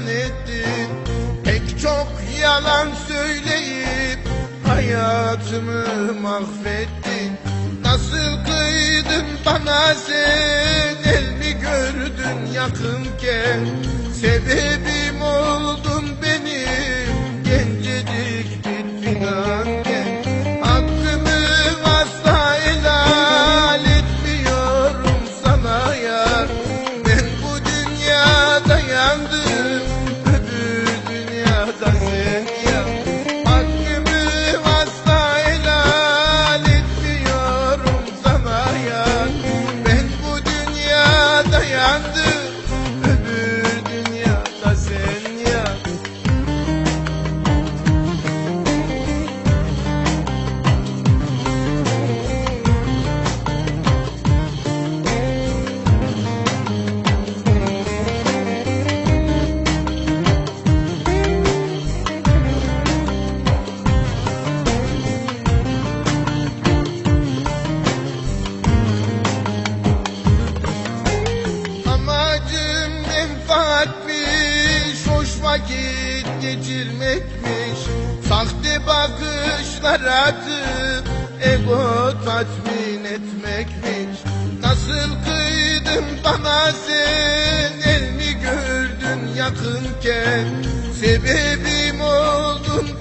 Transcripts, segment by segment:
perişan ettin. Pek çok yalan söyleyip hayatımı mahvettin. Nasıl kıydın bana sen? El mi gördün yakınken? Sebebim vakit geçirmekmiş. Sahte bakışlar atıp ego tatmin etmekmiş. Nasıl kıydın bana sen, el mi gördün yakınken? Sebebim oldun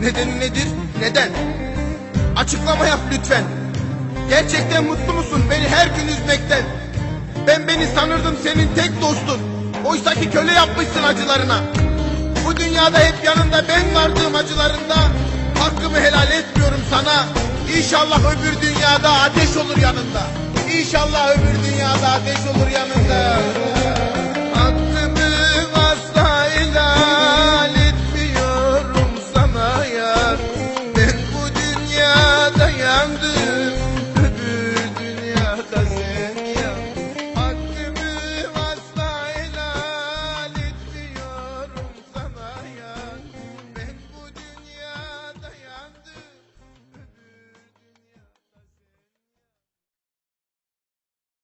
Neden nedir? Neden? Açıklama yap lütfen. Gerçekten mutlu musun beni her gün üzmekten? Ben beni sanırdım senin tek dostun. Oysa ki köle yapmışsın acılarına. Bu dünyada hep yanında ben vardığım acılarında hakkımı helal etmiyorum sana. İnşallah öbür dünyada ateş olur yanında. İnşallah öbür dünyada ateş olur yanında. Hakkımı asla helal etmiyorum sana yar. Ben bu dünyada yandım.